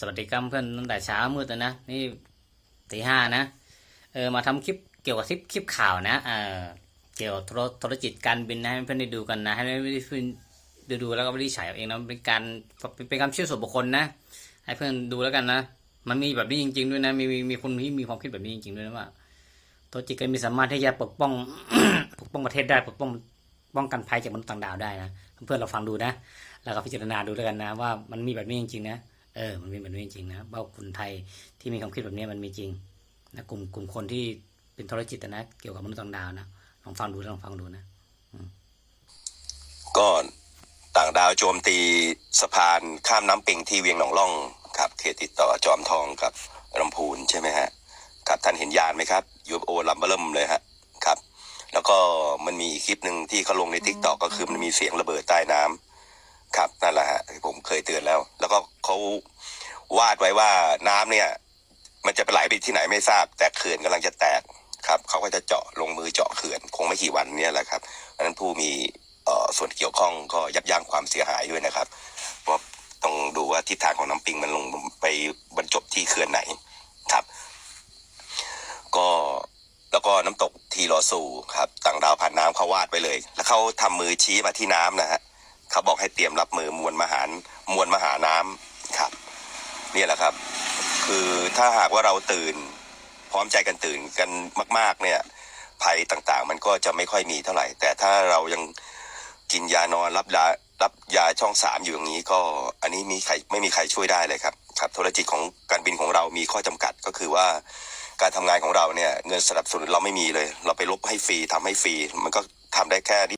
สวัสดีครับเพื่อนตั้งแต่เช้ามืดแล้วนะนี่ตีห้านะเออมาทำคลิปเกี่ยวกับคลิปคลิปข่าวนะเออเกี่ยวกับธุรธุรกิจการบินนะให้เพื่อนได้ดูกันนะให้เพื่อนดูดูแล้วก็ไม่ได้ฉายเอาเองนะเป็นการเป็นความเชื่อส่วนบุคคลนะ ให้เพื่อนดูแล้วกันนะ มันมีแบบนี้จริง ๆ ด้วยนะมีมีมีคนที่มีความคิดแบบนี้จริง ๆ ด้วยนะว่าตัวจิตก็มีสามารถที่จะปกป้องปกป้องประเทศได้ปกป้องป้องกันภัยจากมนุษย์ต่างดาวได้นะเพื่อนเราฟังดูนะ แล้วก็พิจารณาดูแล้วกันนะ ว่ามันมีแบบนี้จริงๆนะ เออ มันมีแบบนี้จริงๆนะว่าคนไทยที่มีความคิดแบบนี้มันมีจริงนะกลุ่มกลุ่มคนที่เป็นธุรกิจนะ เกี่ยวกับมนุษย์ต่างดาวนะลองฟังดูลองฟังดูนะก็ต่างดาวโจมตีสะพานข้ามน้ำปิงที่เวียงหนองล่องครับเขตติดต่อจอมทองกับลำพูนใช่ไหมฮะครับท่านเห็นยานไหมครับยูโอลำเบอร์เริ่มเลยฮะครับ แล้วก็มันมีอีกคลิปหนึ่งที่เขาลงในทิกตอกก็คือมันมีเสียงระเบิดใต้น้ำครับนั่นแหละฮะผมเคยเตือนแล้ว แล้วก็ เขาวาดไว้ว่าน้ำเนี่ย มันจะไปไหลไปที่ไหนไม่ทราบ แต่เขื่อนกำลังจะแตกครับเขาก็จะเจาะลงมือเจาะเขื่อนคงไม่กี่วันเนี้แหละครับเพราะฉะนั้นผู้มีส่วนเกี่ยวข้องก็ยับยั้งความเสียหายด้วยนะครับเพราะต้องดูว่าทิศทางของน้ำปิงมันลงไปบรรจบที่เขื่อนไหนครับ ก็แล้วก็น้ำตกทีรอซูครับต่างดาวผ่านน้ำเขาวาดไว้เลย แล้วเขาทำมือชี้มาที่น้ำนะฮะเขาบอกให้เตรียมรับมือมวลมหามวลมหาน้ำ ครับเนี่แหละครับ คือถ้าหากว่าเราตื่น พร้อมใจกันตื่นกันมาก ๆ เนี่ย ภัยต่างๆ มันก็จะไม่ค่อยมีเท่าไหร่ แต่ถ้าเรายังกินยานอนรับยารับยาช่องสามอยู่อย่างนี้ก็อันนี้มีใครไม่มีใครช่วยได้เลยครับครับธุรกิจของการบินของเรามีข้อจำกัดก็คือว่าการทำงานของเราเนี่ยเงินสนับสนุนเราไม่มีเลย เราไปลบให้ฟรีทำให้ฟรี มันก็ทำได้แค่นี้